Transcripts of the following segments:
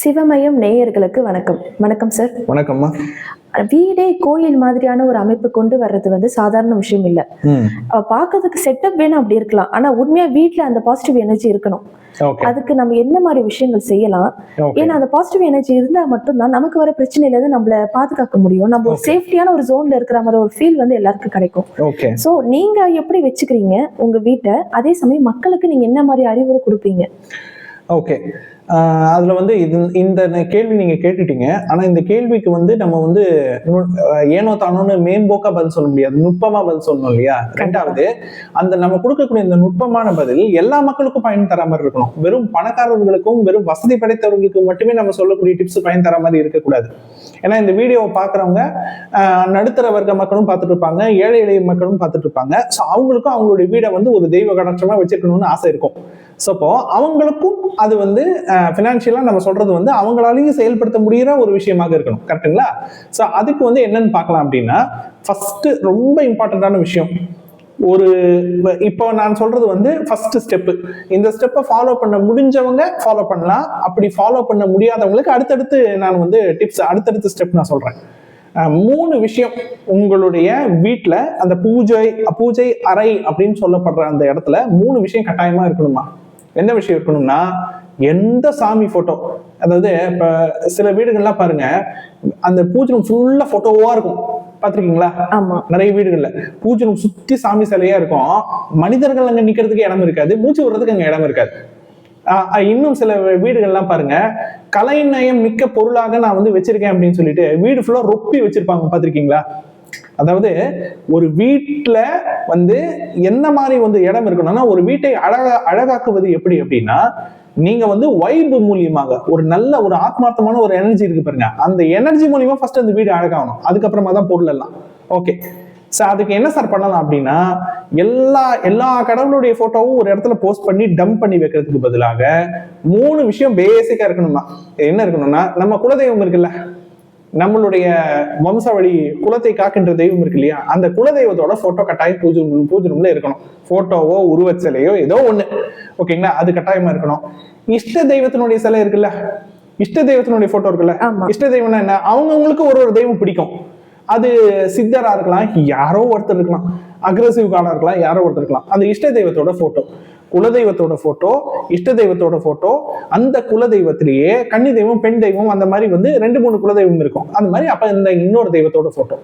சிவமயம் நேயர்களுக்கு வணக்கம். வணக்கம் சார் வணக்கம்மா. வீடே கோயில் மாதிரியான ஒரு அமைப்பு கொண்டு வர்றது வந்து சாதாரண விஷயம் இல்ல. பார்க்கறதுக்கு செட்டப் வேணும் அப்படி இருக்கலாம். ஆனா உண்மையா வீட்ல அந்த பாசிட்டிவ் எனர்ஜி இருக்கணும். அதுக்கு நம்ம என்ன மாதிரி விஷயங்கள் செய்யலாம்? ஏன்னா அந்த பாசிட்டிவ் எனர்ஜி இருந்தா மட்டும்தான் நமக்கு வர பிரச்சனையில இருந்து நம்மள பாதுகாக்க முடியும். நம்ம ஒரு. சேஃப்டியான ஒரு ஜோன்ல இருக்கிற மாதிரி ஒரு ஃபீல் வந்து எல்லாருக்கும் கிடைக்கும். சோ நீங்க எப்படி வச்சுக்கிறீங்க உங்க வீட்டை? அதே சமயம் மக்களுக்கு நீங்க என்ன மாதிரி அறிவுரை கொடுப்பீங்க? ஓகே அதில் வந்து இது இந்த கேள்வி நீங்கள் கேட்டுட்டீங்க. ஆனால் இந்த கேள்விக்கு வந்து நம்ம வந்து ஏனோ தானோன்னு மேம்போக்கா பதில் சொல்ல முடியாது. நுட்பமாக பதில் சொல்லணும் இல்லையா? ரெண்டாவது அந்த நம்ம கொடுக்கக்கூடிய இந்த நுட்பமான பதில் எல்லா மக்களுக்கும் பயன் தர மாதிரி இருக்கணும். வெறும் பணக்காரர்களுக்கும் வெறும் வசதி படைத்தவர்களுக்கு மட்டுமே நம்ம சொல்லக்கூடிய டிப்ஸ் பயன் தர மாதிரி இருக்கக்கூடாது. ஏன்னா இந்த வீடியோவை பார்க்குறவங்க நடுத்தர வர்க்க மக்களும் பார்த்துட்டு இருப்பாங்க ஏழை எளிய மக்களும் பார்த்துட்டு இருப்பாங்க. ஸோ அவங்களுக்கும் அவங்களுடைய வீடை வந்து ஒரு தெய்வ கடாட்சமாக வச்சிருக்கணும்னு ஆசை இருக்கும். ஸோ அப்போ அவங்களுக்கும் அது வந்து ஃபினான்ஷியலாக நம்ம சொல்றது வந்து அவங்களாலையும் செயல்படுத்த முடியிற ஒரு விஷயமாக இருக்கணும். கரெக்ட்டுங்களா ஸோ அதுக்கு வந்து என்னன்னு பார்க்கலாம் அப்படின்னா ஃபர்ஸ்ட் ரொம்ப இம்பார்ட்டண்ட்டான விஷயம். ஒரு இப்போ நான் சொல்றது வந்து ஃபர்ஸ்ட் ஸ்டெப்பு இந்த ஸ்டெப்பை ஃபாலோ பண்ண முடிஞ்சவங்க ஃபாலோ பண்ணலாம். அப்படி ஃபாலோ பண்ண முடியாதவங்களுக்கு அடுத்தடுத்து நான் வந்து டிப்ஸ் அடுத்தடுத்த ஸ்டெப் நான் சொல்றேன். மூணு விஷயம் உங்களுடைய வீட்டில் அந்த பூஜை பூஜை அறை அப்படின்னு சொல்லப்படுற அந்த இடத்துல மூணு விஷயம் கட்டாயமா இருக்கணுமா? என்ன விஷயம் இருக்கணும்னா எந்த சாமி போட்டோ அதாவது இப்ப சில வீடுகள்லாம் பாருங்க அந்த பூஜை ஃபுல்லா போட்டோவா இருக்கும். பார்த்திருக்கீங்களா? ஆமா. நிறைய வீடுகள்ல. பூஜை room சுத்தி சாமி சிலையா இருக்கும். மனிதர்கள் அங்க நிக்கிறதுக்கு இடம் இருக்காது. மூச்சு விடுறதுக்கு அங்க இடம் இருக்காது. இன்னும் சில வீடுகள்லாம் பாருங்க கலைநயம் மிக்க பொருளாக நான் வந்து வச்சிருக்கேன் அப்படின்னு சொல்லிட்டு வீடு ஃபுல்லா ரொப்பி வச்சிருப்பாங்க. பார்த்திருக்கீங்களா? அதாவது ஒரு வீட்டில் வந்து என்ன மாதிரி வந்து இடம் இருக்கணும்னா ஒரு வீட்டை அழகா அழகாக்குவது எப்படி அப்படின்னா நீங்க வந்து வைபு மூலியமாக ஒரு நல்ல ஒரு ஆத்மார்த்தமான ஒரு எனர்ஜி இருக்கு பாருங்க. அந்த எனர்ஜி மூலியமா ஃபர்ஸ்ட் அந்த வீடு அழகாகணும். அதுக்கப்புறமா தான் பொருள் எல்லாம். ஓகே சார் அதுக்கு என்ன சார் பண்ணலாம் அப்படின்னா எல்லா எல்லா கடவுளுடைய போட்டோவும் ஒரு இடத்துல போஸ்ட் பண்ணி டம்ப் பண்ணி வைக்கிறதுக்கு பதிலாக மூணு விஷயம் பேசிக்கா இருக்கணுமா? என்ன இருக்கணும்னா நம்ம குலதெய்வம் இருக்குல்ல. நம்மளுடைய வம்சாவளி குலத்தை காக்கின்ற தெய்வம் இருக்கு இல்லையா? அந்த குலதெய்வத்தோட போட்டோ கட்டாயம் பூஜை பூஜை ரூம்ல இருக்கணும். போட்டோவோ உருவச்சிலையோ ஏதோ ஒண்ணு. ஓகேங்களா அது கட்டாயமா இருக்கணும். இஷ்ட தெய்வத்தினுடைய சிலை இருக்குல்ல? இஷ்ட தெய்வத்தினுடைய போட்டோ இருக்குல்ல? இஷ்ட தெய்வம்னா என்ன? அவங்கவுங்களுக்கு ஒரு ஒரு தெய்வம் பிடிக்கும். அது சித்தரா இருக்கலாம் யாரோ ஒருத்தர் இருக்கலாம். அக்ரஸிவ் கார்டா இருக்கலாம் யாரோ ஒருத்தர் இருக்கலாம். அந்த இஷ்ட தெய்வத்தோட போட்டோ குலதெய்வத்தோட போட்டோ இஷ்ட தெய்வத்தோட போட்டோ அந்த குலதெய்வத்திலேயே கன்னி தெய்வம் பெண் தெய்வம் அந்த மாதிரி வந்து ரெண்டு மூணு குலதெய்வம் இருக்கும். அந்த மாதிரி அப்ப இந்த இன்னொரு தெய்வத்தோட போட்டோ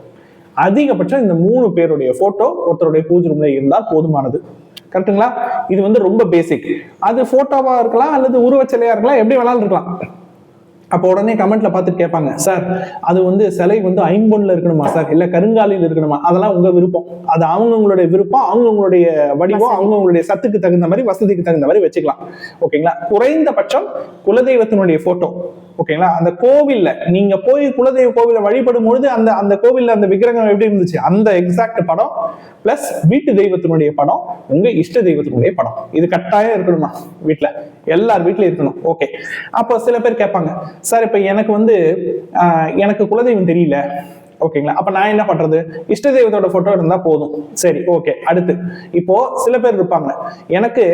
அதிகபட்சம் இந்த மூணு பேருடைய போட்டோ ஒருத்தருடைய பூஜை ரூம்ல இருந்தால் போதுமானது. கரெக்ட்டுங்களா இது வந்து ரொம்ப பேசிக் அது போட்டோவா இருக்கலாம் அல்லது உருவச்சலையா இருக்கலாம் எப்படி வேணாலும் இருக்கலாம். அப்போ உடனே கமெண்ட்ல பார்த்துட்டு கேட்பாங்க சார் அது வந்து சிலை வந்து ஐம்பொன்ல இருக்கணுமா சார்? இல்ல கருங்காலில் இருக்கணுமா? அதெல்லாம் உங்க விருப்பம். அது அவங்கவுங்களுடைய விருப்பம் அவங்கவுங்களுடைய வடிவம் அவங்கவுங்களுடைய சத்துக்கு தகுந்த மாதிரி வசதிக்கு தகுந்த மாதிரி வச்சுக்கலாம். ஓகேங்களா? குறைந்தபட்சம் குலதெய்வத்தினுடைய போட்டோ ஓகேங்களா? அந்த கோவில்ல நீங்க போய் குலதெய்வ கோவில வழிபடும் பொழுது அந்த அந்த கோவில்ல அந்த விக்கிரகம் எப்படி இருந்துச்சு? அந்த எக்ஸாக்ட் படம் பிளஸ் வீட்டு தெய்வத்தினுடைய படம் உங்க இஷ்ட தெய்வத்தினுடைய படம். இது கட்டாயம் இருக்கணுமா? வீட்டுல எல்லார் வீட்லயும் இருக்கணும். ஓகே அப்போ சில பேர் கேட்பாங்க சார் இப்ப எனக்கு வந்து எனக்கு குலதெய்வம் தெரியல. ஓகேங்களா? அப்ப நான் என்ன பண்றது? இஷ்ட தெய்வத்தோட போட்டோ இருந்தா போதும். சரி ஓகே அடுத்து. இப்போ சில பேர் இருப்பாங்க. எனக்கு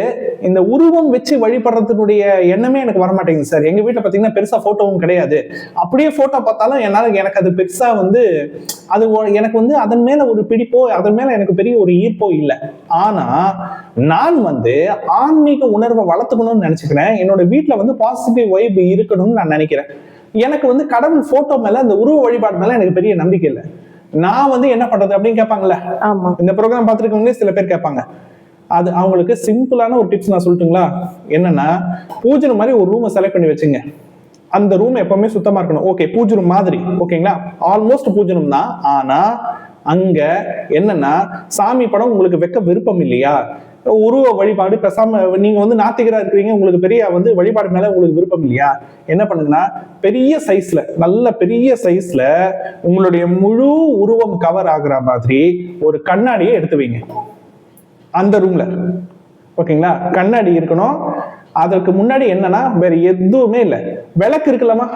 இந்த உருவம் வச்சு வழிபடுறதுனுடைய எண்ணமே எனக்கு வரமாட்டேங்குது சார் எங்க வீட்டுல பாத்தீங்கன்னா பெருசா போட்டோவும் கிடையாது. அப்படியே போட்டோ பார்த்தாலும் என்னால எனக்கு அது பெருசா வந்து அது எனக்கு வந்து அதன் மேல ஒரு பிடிப்போ அதன் மேல எனக்கு பெரிய ஒரு ஈர்ப்போ இல்லை. ஆனா நான் வந்து ஆன்மீக உணர்வை வளர்த்துக்கணும்னு நினைச்சுக்கிறேன். என்னோட வீட்டுல வந்து பாசிட்டிவ் வைப் இருக்கணும்னு நான் நினைக்கிறேன். எனக்கு வந்து கடவுள் போட்டோ மேல அந்த உருவ வழிபாடு மேல எனக்கு பெரிய நம்பிக்கை இல்லை. நான் வந்து என்ன பண்றது அப்படின்னு கேட்பாங்கல்ல? இந்த ப்ரோக்ராம் பார்த்துருக்கவங்களே சில பேர் கேட்பாங்க. அது அவங்களுக்கு சிம்பிளான ஒரு டிப்ஸ் நான் சொல்லட்டுங்களா? என்னன்னா பூஜை மாதிரி ஒரு ரூமை செலக்ட் பண்ணி வச்சுங்க. அந்த ரூம் எப்பவுமே சுத்தமா இருக்கணும். ஓகே பூஜை room மாதிரி. ஓகேங்களா ஆல்மோஸ்ட் பூஜை room தான். ஆனா அங்க என்னன்னா சாமி படம் உங்களுக்கு வைக்க விருப்பம் இல்லையா? உருவ வழிபாடு பெசாம நீங்க வந்து நாத்திகரா இருக்கிறீங்க உங்களுக்கு பெரிய வந்து வழிபாடு மேல உங்களுக்கு விருப்பம் இல்லையா? என்ன பண்ணுங்கன்னா பெரிய சைஸ்ல நல்ல பெரிய சைஸ்ல உங்களுடைய முழு உருவம் கவர் ஆகுற மாதிரி ஒரு கண்ணாடியை எடுத்து வைங்க. அந்த ரூம்ல ஓகேங்களா? கண்ணாடி இருக்கணும். அதற்கு முன்னாடி என்னன்னா வேற எதுவுமே இல்லை. விளக்கு இருக்கலாமா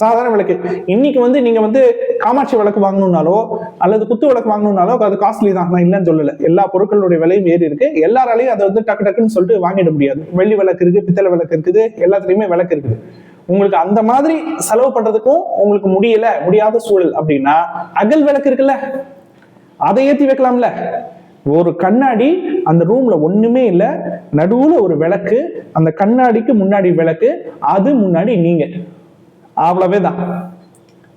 சாதாரண விளக்கு. இன்னைக்கு வந்து நீங்க வந்து காமாட்சி விளக்கு வாங்கணும்னாலோ அல்லது குத்து விளக்கு வாங்கணும்னாலோ அது காஸ்ட்லி தான். நான் இல்லைன்னு சொல்லல. எல்லா பொருட்களுடைய விலையும் ஏறி இருக்கு. எல்லாராலையும் அதை வந்து டக்கு டக்குன்னு சொல்லிட்டு வாங்கிட முடியாது. வெள்ளி விளக்கு இருக்கு பித்தளை விளக்கு இருக்குது எல்லாத்துலயுமே விளக்கு இருக்குது. உங்களுக்கு அந்த மாதிரி செலவு பண்றதுக்கும் உங்களுக்கு முடியல முடியாத சூழல் அப்படின்னா அகல் விளக்கு இருக்குல்ல? அதை ஏத்தி வைக்கலாம்ல? ஒரு கண்ணாடி அந்த ரூம்ல ஒண்ணுமே இல்ல. நடுவுல ஒரு விளக்கு அந்த கண்ணாடிக்கு முன்னாடி விளக்கு அது முன்னாடி நீங்க. அவ்வளவே தான்.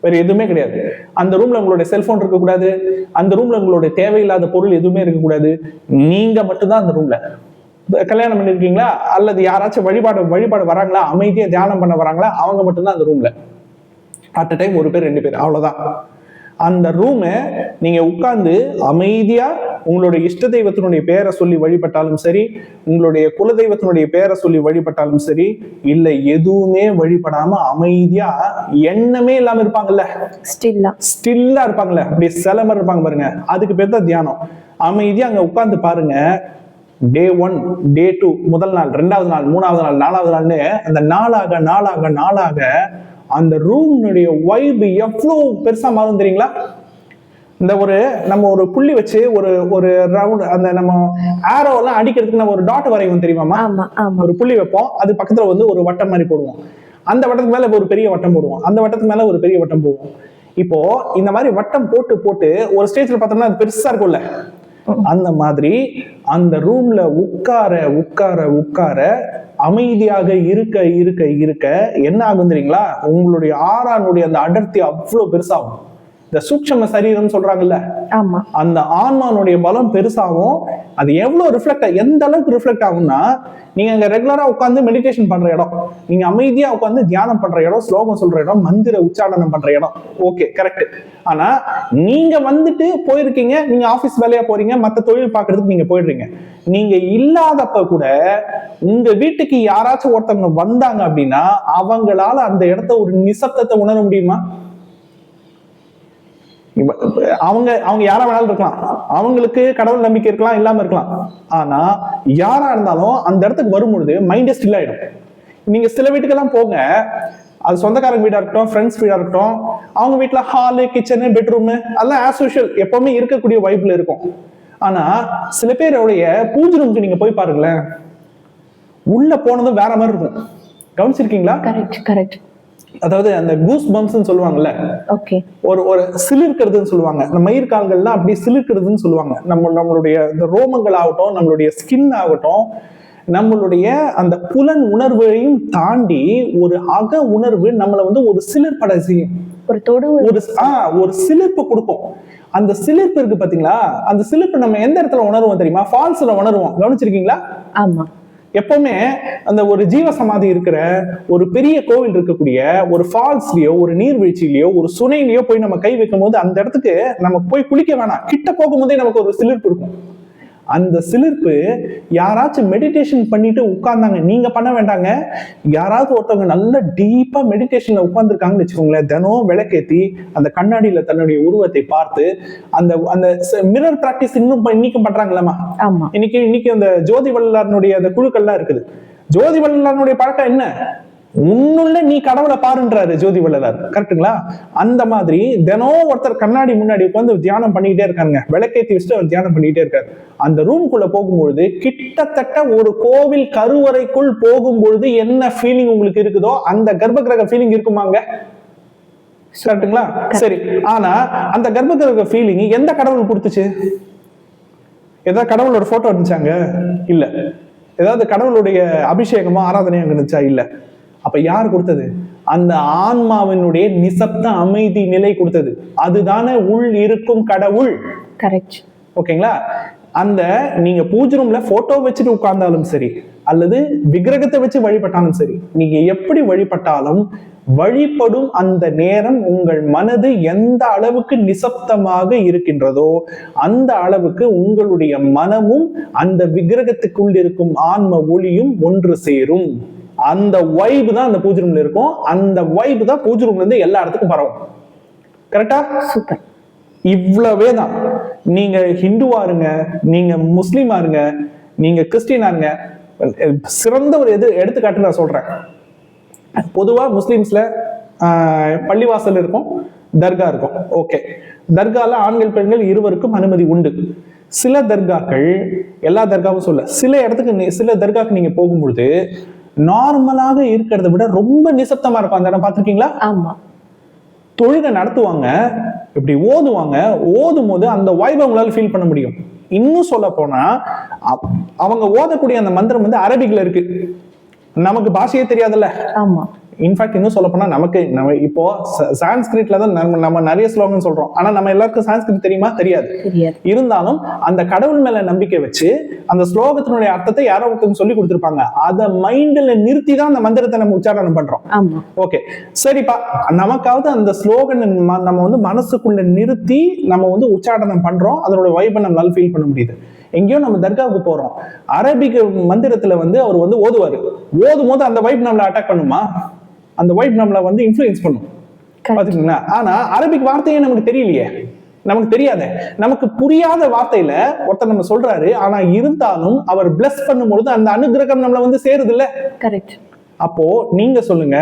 வேற எதுவுமே கிடையாது. அந்த ரூம்ல உங்களுடைய செல்போன் இருக்கக்கூடாது. அந்த ரூம்ல உங்களுடைய தேவையில்லாத பொருள் எதுவுமே இருக்கக்கூடாது. நீங்க மட்டும்தான் அந்த ரூம்ல கல்யாணம் பண்ணிருக்கீங்களா? அல்லது யாராச்சும் வழிபாடு வழிபாடு வராங்களா? அமைதியா தியானம் பண்ண வராங்களா? அவங்க மட்டும்தான் அந்த ரூம்ல அட் அ டைம் ஒரு பேர் ரெண்டு பேர். அவ்வளவுதான். அந்த ரூமை நீங்க உட்கார்ந்து அமைதியா உங்களுடைய இஷ்ட தெய்வத்தினுடைய பேரை சொல்லி வழிபட்டாலும் சரி உங்களுடைய குல தெய்வத்தினுடைய பேரை சொல்லி வழிபட்டாலும் சரி இல்லை எதுவுமே வழிபடாம அமைதியா எண்ணமே இல்லாம இருப்பாங்கல்ல? ஸ்டில்லா ஸ்டில்லா இருப்பாங்கல்ல? அப்படியே சில மாதிரி இருப்பாங்க பாருங்க. அதுக்கு பேர் தான் தியானம். அமைதியா அங்க உட்கார்ந்து பாருங்க. டே ஒன் டே டூ முதல் நாள் ரெண்டாவது நாள் மூணாவது நாள் நாலாவது நாள்னு அந்த நாளாக நாளாக நாளாக அந்த ரூம்னுடைய வைப் எவ்வளவு பெருசா மாறும் தெரியுங்களா? இந்த ஒரு நம்ம ஒரு புள்ளி வச்சு ஒரு ஒரு ரவுண்ட் அந்த நம்ம ஆரோ எல்லாம் அடிக்கிறதுக்கு நம்ம ஒரு டாட் வரைவோம் தெரியுமாமா ஒரு புள்ளி வைப்போம். அது பக்கத்துல வந்து ஒரு வட்டம் மாதிரி போடுவோம். அந்த வட்டத்துக்கு மேல ஒரு பெரிய வட்டம் போடுவோம். அந்த வட்டத்துக்கு மேல ஒரு பெரிய வட்டம் போடுவோம். இப்போ இந்த மாதிரி வட்டம் போட்டு போட்டு ஒரு ஸ்டேஜ்ல பார்த்தோம்னா அது பெருசா இருக்கும்ல. அந்த மாதிரி அந்த ரூம்ல உட்கார உட்கார உட்கார அமைதியாக இருக்க இருக்க இருக்க என்ன ஆகும் தெரியுங்களா? உங்களுடைய ஆறானுடைய அந்த அடர்த்தி அவ்வளவு பெருசாகும். இந்த சூட்சம சரீரம் சொல்றாங்கல்ல? அந்த ஆன்மானுடைய பலம் பெருசாகும். அது எவ்வளவு ரிஃப்ளெக்ட் எந்த அளவுக்கு ரிஃப்ளெக்ட் ஆகும்னா நீங்க அங்க ரெகுலரா உட்காந்து மெடிடேஷன் பண்ற இடம் நீங்க அமைதியா உட்காந்து தியானம் பண்ற இடம் ஸ்லோகம் சொல்ற இடம் மந்திர உச்சாரணம் பண்ற இடம். ஓகே கரெக்ட் ஆனா நீங்க வந்துட்டு போயிருக்கீங்க நீங்க ஆபீஸ் வேலையா போறீங்க மத்த தொழில் பார்க்கிறதுக்கு நீங்க போயிடுறீங்க. நீங்க இல்லாதப்ப கூட உங்க வீட்டுக்கு யாராச்சும் ஒருத்தவங்க வந்தாங்க அப்படின்னா அவங்களால அந்த இடத்த ஒரு நிசப்தத்தை உணர முடியுமா? அவங்க அவங்க யாரா வேணாலும் இருக்கலாம். அவங்களுக்கு கடவுள் நம்பிக்கை இருக்கலாம் இல்லாம இருக்கலாம். ஆனா யாரா இருந்தாலும் அந்த இடத்துக்கு வரும்பொழுது மைண்டே ஸ்டில் ஆயிடும். நீங்க சில வீட்டுக்கெல்லாம் போங்க. அது சொந்தக்காரங்க வீடா இருக்கட்டும் ஃப்ரெண்ட்ஸ் வீடா இருக்கட்டும் அவங்க வீட்டுல ஹாலு கிச்சனு பெட்ரூமு அதெல்லாம் ஆஸ் யூஷுவல் எப்பவுமே இருக்கக்கூடிய வைப்ல இருக்கும். ஆனா சில பேருடைய பூஜை ரூம்க்கு நீங்க போய் பாருங்களேன். உள்ள போனதும் வேற மாதிரி இருக்கும். கவனிச்சிருக்கீங்களா? கரெக்ட் கரெக்ட் அதாவது அந்த கூஸ் பம்ப்ஸ்ன்னு சொல்லுவாங்கல்ல? ஓகே ஒரு ஒரு சிலிர்க்கிறதுன்னு சொல்லுவாங்க. இந்த மயிர் கால்கள்லாம் அப்படியே சிலிர்க்கிறதுன்னு சொல்லுவாங்க. நம்ம நம்மளுடைய இந்த ரோமங்கள் ஆகட்டும் நம்மளுடைய ஸ்கின் ஆகட்டும் நம்மளுடைய அந்த புலன் உணர்வையும் தாண்டி ஒரு அக உணர்வு நம்மளை வந்து ஒரு சிலிர்ப்படை செய்யும். ஒரு தொடு ஒரு ஆ ஒரு சிலிர்ப்பு கொடுக்கும். அந்த சிலிர்ப்பு இருக்கு பாத்தீங்களா? அந்த சிலிர்ப்பு நம்ம எந்த இடத்துல உணர்வோம் தெரியுமா? ஃபால்ஸ்ல உணர்வோம். கவனிச்சிருக்கீங்களா? ஆமா. எப்பவுமே அந்த ஒரு ஜீவ சமாதி இருக்கிற ஒரு பெரிய கோவில் இருக்கக்கூடிய ஒரு ஃபால்ஸ்லயோ ஒரு நீர்வீழ்ச்சியிலயோ ஒரு சுனையிலயோ போய் நம்ம கை வைக்கும் போது அந்த இடத்துக்கு நம்ம போய் குளிக்க வேணாம். கிட்ட போகும்போதே நமக்கு ஒரு சிலிர்ப்பு இருக்கும். அந்த சிலிர்ப்பு யாராச்சும் மெடிடேஷன் பண்ணிட்டு உட்கார்ந்தாங்க நீங்க பண்ண வேண்டாங்க. யாராவது ஒருத்தவங்க நல்ல டீப்பா மெடிடேஷன்ல உட்கார்ந்துருக்காங்கன்னு வச்சுக்கோங்களேன் தினம் விளக்கேத்தி அந்த கண்ணாடியில தன்னுடைய உருவத்தை பார்த்து அந்த அந்த மிரர் பிராக்டிஸ் இன்னும் இன்னைக்கும் பண்றாங்களேம்மா ஆமா. இன்னைக்கு இன்னைக்கு அந்த ஜோதி வள்ளலாருடைய அந்த குழுக்கள்லாம் இருக்குது. ஜோதி வள்ளலாருடைய பழக்கம் என்ன? உன்னுள்ள நீ கடவுளை பாருன்றாரு ஜோதி வள்ளலார். கரெக்ட்டுங்களா அந்த மாதிரி தினம் ஒருத்தர் கண்ணாடி முன்னாடி உட்காந்து தியானம் பண்ணிக்கிட்டே இருக்காங்க விளக்கேத்தி வச்சுட்டு அவர் தியானம் பண்ணிக்கிட்டே இருக்காரு. அந்த ரூம்குள்ள போகும்பொழுது கிட்டத்தட்ட ஒரு கோவில் கருவறைக்குள் போகும்பொழுது என்ன ஃபீலிங் உங்களுக்கு இருக்குதோ அந்த கர்ப்ப கிரக ஃபீலிங் இருக்குமாங்க கரெக்ட்டுங்களா சரி. ஆனா அந்த கர்ப்ப கிரக ஃபீலிங் எந்த கடவுள் கொடுத்துச்சு? ஏதாவது கடவுளோட போட்டோ இருந்துச்சாங்க இல்ல. ஏதாவது கடவுளுடைய அபிஷேகமோ ஆராதனையோ அங்க இருந்துச்சா இல்ல. அப்ப யார் கொடுத்தது? அந்த ஆன்மாவினுடைய நிசப்த அமைதி நிலை கொடுத்தது. அதுதானே உள் இருக்கும் கடவுள். கரெக்ட் ஓகேங்களா? அந்த நீங்க பூஜை ரூம்ல போட்டோ வச்சுட்டு உட்கார்ந்தாலும் சரி அல்லது விக்கிரகத்தை வச்சு வழிபட்டாலும் சரி நீங்க எப்படி வழிபட்டாலும் வழிபடும் அந்த நேரம் உங்கள் மனது எந்த அளவுக்கு நிசப்தமாக இருக்கின்றதோ அந்த அளவுக்கு உங்களுடைய மனமும் அந்த விக்கிரகத்துக்குள் இருக்கும் ஆன்ம ஒளியும் ஒன்று சேரும். அந்த வைப் தான் அந்த பூஜை ரூம்ல இருக்கும். அந்த வைப் தான் பூஜை ரூம்ல இருந்து எல்லா இடத்துக்கும் பரவும். கரெக்டா சூப்பர். இவ்வளவே தான். நீங்க ஹிந்துவா இருங்க நீங்க முஸ்லீமா இருங்க நீங்க கிறிஸ்டினா இருங்க. சிறந்த ஒரு எது எடுத்துக்காட்டு நான் சொல்றேன். பொதுவா முஸ்லீம்ஸ்ல ஆஹ், பள்ளிவாசல் இருக்கும் தர்கா இருக்கும். ஓகே தர்கால ஆண்கள் பெண்கள் இருவருக்கும் அனுமதி உண்டு. சில தர்காக்கள் எல்லா தர்காவும் சொல்ல சில இடத்துக்கு சில தர்காக்கு நீங்க போகும்பொழுது நார்மலாக இருக்கிறத விட ரொம்ப நிசப்தமா இருக்கும். அந்த இடம் பார்த்திருக்கீங்களா? ஆமா. தொழுகை நடத்துவாங்க இப்படி ஓதுவாங்க ஓதும் போது அந்த வைபை உங்களால ஃபீல் பண்ண முடியும். இன்னும் சொல்ல போனா அவ- அவங்க ஓதக்கூடிய அந்த மந்திரம் வந்து அரபிக்ல இருக்கு. நமக்கு பாஷையே தெரியாதுல்ல. ஆமா. இன்ஃபேக்ட் இன்னும் சொல்ல நமக்கு நம்ம இப்போ சான்ஸ்கிரிட்ல தான் நம்ம நம்ம நிறைய ஸ்லோகன் சொல்றோம். ஆனா நம்ம எல்லாருக்கும் சான்ஸ்கிரிட் தெரியுமா? தெரியாது. இருந்தாலும் அந்த கடவுள் மேல நம்பிக்கை வச்சு அந்த ஸ்லோகத்தினுடைய அர்த்தத்தை யாரோ ஒருத்தவங்க சொல்லி கொடுத்திருப்பாங்க. அதை மைண்ட்ல நிறுத்தி தான் அந்த மந்திரத்தை நம்ம உச்சாரணம் பண்றோம். ஓகே சரிப்பா. நமக்காவது அந்த ஸ்லோகன் நம்ம வந்து மனசுக்குள்ள நிறுத்தி நம்ம வந்து உச்சாடனம் பண்றோம். அதனோட வைபை நம்மளால ஃபீல் பண்ண முடியுது. எங்கேயோ நம்ம தர்காவுக்கு போறோம். அரபிக் மந்திரத்துல வந்து அவர் வந்து ஓதுவாரு. ஓதும் போது அந்த வைப் நம்மள அட்டாக் பண்ணுமா? அந்த வைப் நம்மள வந்து இன்ஃப்ளூயன்ஸ் பண்ணும். பாத்தீங்களா ஆனா அரபிக் வார்த்தையே நமக்கு தெரியலையே. நமக்கு தெரியாதே. நமக்கு புரியாத வார்த்தையில ஒருத்தர் நம்ம சொல்றாரு ஆனா இருந்தாலும் அவர் பிளஸ் பண்ணும்பொழுது அந்த அனுகிரகம் நம்மள வந்து சேருது இல்ல கரெக்ட் அப்போ நீங்க சொல்லுங்க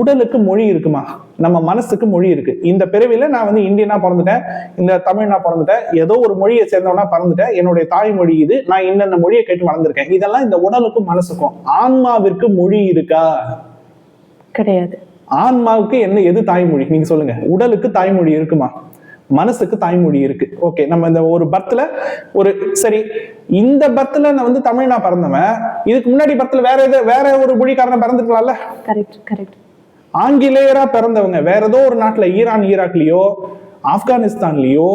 உடலுக்கு மொழி இருக்குமா? நம்ம மனசுக்கு மொழி இருக்கு. இந்த பிறவில நான் வந்து இந்தியனா பிறந்துட்டேன் இந்த தமிழ்னா பிறந்துட்டேன் ஏதோ ஒரு மொழியை சேர்ந்தவனா பிறந்துட்டேன் என்னுடைய தாய்மொழி இது நான் இன்னென்ன மொழியை கேட்டு வளர்ந்துருக்கேன். இதெல்லாம் இந்த உடலுக்கும் மனசுக்கும். ஆன்மாவிற்கு மொழி இருக்கா? கிடையாது. ஆன்மாவுக்கு என்ன எது தாய்மொழி? நீங்க சொல்லுங்க. உடலுக்கு தாய்மொழி இருக்குமா? மனசுக்கு தாய்மொழி இருக்கு. ஓகே நம்ம இந்த ஒரு பர்த்ல ஒரு சரி இந்த பர்த்ல நான் வந்து தமிழ்னா பிறந்தவன். இதுக்கு முன்னாடி பர்த்ல வேற எது வேற ஒரு மொழிக்காரன் பிறந்திருக்கலாம்ல? கரெக்ட் கரெக்ட் ஆங்கிலேயரா பிறந்தவங்க வேற ஏதோ ஒரு நாட்டுல ஈரான் ஈராக்லயோ ஆப்கானிஸ்தான்லயோ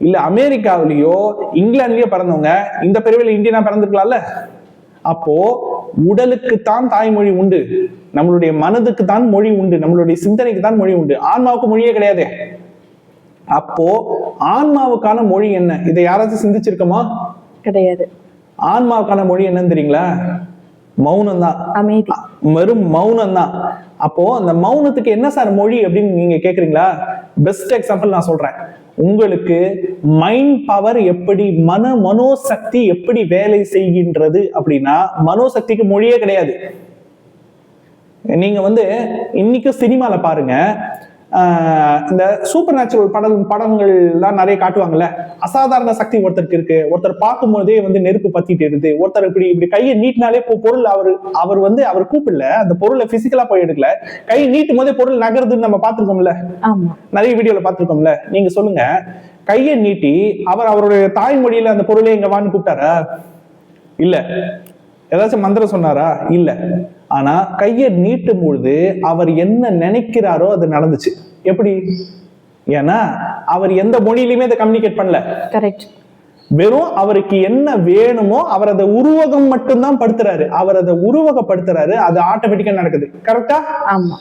இல்ல அமெரிக்காவிலயோ இங்கிலாந்துலயோ பிறந்தவங்க இந்த பிரிவில் இந்தியனா பிறந்திருக்கலாம்ல? அப்போ உடலுக்கு தான் தாய்மொழி உண்டு நம்மளுடைய மனதுக்கு தான் மொழி உண்டு நம்மளுடைய சிந்தனைக்கு தான் மொழி உண்டு. ஆன்மாவுக்கு மொழியே கிடையாதே. அப்போ ஆன்மாவுக்கான மொழி என்ன? இதை யாராச்சும் சிந்திச்சிருக்கோமா? கிடையாது. ஆன்மாவுக்கான மொழி என்னன்னு தெரியுங்களா? மௌனம் தான் வெறும் மௌனம் தான் அப்போ அந்த மௌனத்துக்கு என்ன சார் மொழி அப்படின்னு நீங்க கேக்குறீங்களா? பெஸ்ட் எக்ஸாம்பிள் நான் சொல்றேன். உங்களுக்கு மைண்ட் பவர் எப்படி மன மனோசக்தி எப்படி வேலை செய்கின்றது அப்படின்னா மனோசக்திக்கு மொழியே கிடையாது. நீங்க வந்து இன்னைக்கு சினிமால பாருங்க இந்த சூப்பர் நேச்சுரல் படம் படங்கள்லாம் நிறைய காட்டுவாங்கல்ல. அசாதாரண சக்தி ஒருத்தருக்கு இருக்கு. ஒருத்தர் பார்க்கும்போதே வந்து நெருப்பு பத்திட்டு இருக்குது. ஒருத்தர் இப்படி இப்படி கையை நீட்டினாலே பொருள் அவர் அவர் வந்து அவர் கூப்பிடல. அந்த பொருளை பிசிக்கலா போய் எடுக்கல. கை நீட்டும் போதே பொருள் நகருதுன்னு நம்ம பார்த்திருக்கோம்ல. நிறைய வீடியோல பார்த்திருக்கோம்ல. நீங்க சொல்லுங்க. கையை நீட்டி அவர் அவருடைய தாய்மொழியில அந்த பொருளை இங்க வான்னு கூப்பிட்டாரா? இல்ல. ஏதாச்சும் மந்திரம் சொன்னாரா? இல்ல. ஆனா கையை நீட்டும் பொழுது அவர் என்ன நினைக்கிறாரோ அது நடந்துச்சு. எப்படி? ஏன்னா அவர் எந்த மொழியிலுமே அதை கம்யூனிகேட் பண்ணல. கரெக்ட் வெறும் அவருக்கு என்ன வேணுமோ அவர் அதை உருவகம் மட்டும்தான் படுத்துறாரு. அவர் அதை உருவகப்படுத்துறாரு அது ஆட்டோமேட்டிக்கா நடக்குது. கரெக்டா ஆமா.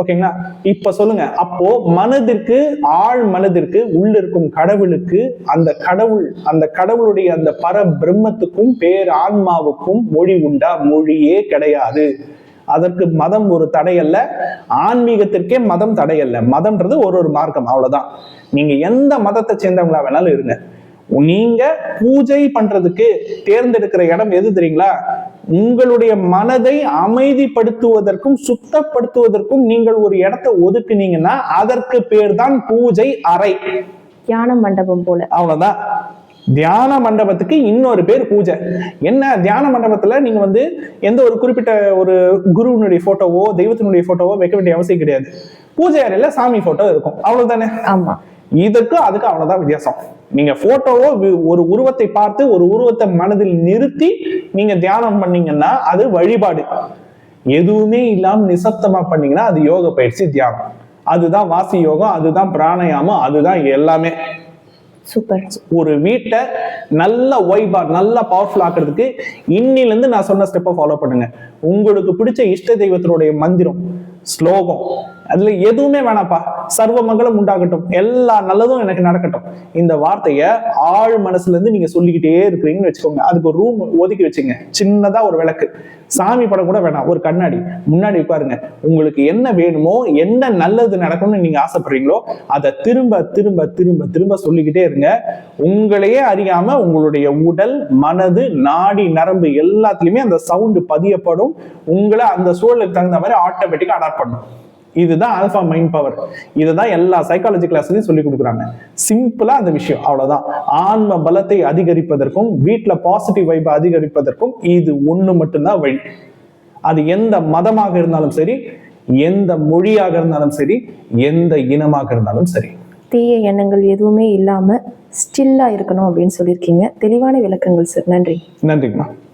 ஓகேங்களா? இப்ப சொல்லுங்க. அப்போ மனதிற்கு ஆழ் மனதிற்கு உள்ள இருக்கும் கடவுளுக்கு அந்த கடவுள் அந்த கடவுளுடைய அந்த பர பிரம்மத்துக்கும் பேர் ஆன்மாவுக்கும் மொழி உண்டா? மொழியே கிடையாது. அதற்கு மதம் ஒரு தடையல்ல ஆன்மீகத்திற்கே மதம் தடையல்ல மதம்ன்றது ஒரு ஒரு மார்க்கம். அவ்வளவுதான். நீங்க எந்த மதத்தை சேர்ந்தவங்களா வேணாலும் இருங்க. நீங்க பூஜை பண்றதுக்கு தேர்ந்தெடுக்கிற இடம் எது தெரியுங்களா? உங்களுடைய மனதை அமைதிப்படுத்துவதற்கும் சுத்தப்படுத்துவதற்கும் நீங்கள் ஒரு இடத்தை ஒதுக்குனீங்கன்னா அதற்கு பேர் தான் பூஜை அறை. தியான மண்டபம் போல. அவ்வளவுதான். தியான மண்டபத்துக்கு இன்னொரு பேர் பூஜை. என்ன தியான மண்டபத்துல நீங்க வந்து எந்த ஒரு குறிப்பிட்ட ஒரு குருவினுடைய போட்டோவோ தெய்வத்தினுடைய போட்டோவோ வைக்க வேண்டிய அவசியம் கிடையாது. பூஜை அறையில சாமி போட்டோ இருக்கும். அவ்வளவுதானே? ஆமா. இதுக்கு அதுக்கு அவ்வளவுதான் வித்தியாசம். நீங்க போட்டோவோ ஒரு உருவத்தை பார்த்து ஒரு உருவத்தை மனதில் நிறுத்தி நீங்க தியானம் பண்ணீங்கன்னா அது வழிபாடு. எதுவுமே இல்லாம நிசப்தமா பண்ணீங்கன்னா அது யோக பயிற்சி தியானம். அதுதான் வாசி யோகம் அதுதான் பிராணாயாமம் அதுதான் எல்லாமே. சூப்பர் ஒரு வீட்டை நல்ல ஒய்பா நல்லா பவர்ஃபுல் ஆக்குறதுக்கு இன்னில இருந்து நான் சொன்ன ஸ்டெப்பை ஃபாலோ பண்ணுங்க. உங்களுக்கு பிடிச்ச இஷ்ட தெய்வத்தினுடைய மந்திரம் ஸ்லோகம். அதுல எதுவுமே வேணாப்பா சர்வ மங்களம் உண்டாகட்டும். எல்லா நல்லதும் எனக்கு நடக்கட்டும். இந்த வார்த்தைய ஆள் மனசுல இருந்து நீங்க சொல்லிக்கிட்டே இருக்கிறீங்கன்னு வச்சுக்கோங்க. அதுக்கு ஒரு ரூம் ஒதுக்கி வச்சுங்க. சின்னதா ஒரு விளக்கு. சாமி படம் கூட வேணாம். ஒரு கண்ணாடி. முன்னாடி உட்காருங்க. உங்களுக்கு என்ன வேணுமோ என்ன நல்லது நடக்கும்னு நீங்க ஆசைப்படுறீங்களோ அதை திரும்ப திரும்ப திரும்ப திரும்ப சொல்லிக்கிட்டே இருங்க. உங்களையே அறியாம உங்களுடைய உடல் மனது நாடி நரம்பு எல்லாத்துலயுமே அந்த சவுண்டு பதியப்படும். உங்களை அந்த சூழலுக்கு தகுந்த மாதிரி ஆட்டோமேட்டிக்கா அடாப்ட் பண்ணும். இதுதான் ஆல்பா மைண்ட் பவர் இதுதான் எல்லா சைக்காலஜி கிளாஸ்லயும் சொல்லி கொடுக்குறாங்க. சிம்பிளா அந்த விஷயம். அவ்வளவுதான். ஆன்ம பலத்தை அதிகரிப்பதற்கும் வீட்ல பாசிட்டிவ் வைப் அதிகரிப்பதற்கும் இது ஒண்ணு மட்டும்தான் வழி. அது எந்த மதமாக இருந்தாலும் சரி எந்த மொழியாக இருந்தாலும் சரி எந்த இனமாக இருந்தாலும் சரி. தீய எண்ணங்கள் எதுவுமே இல்லாம ஸ்டில்லா இருக்கணும் அப்படின்னு சொல்லியிருக்கீங்க. தெளிவான விளக்கங்கள் சார் நன்றி. நன்றிங்கம்மா.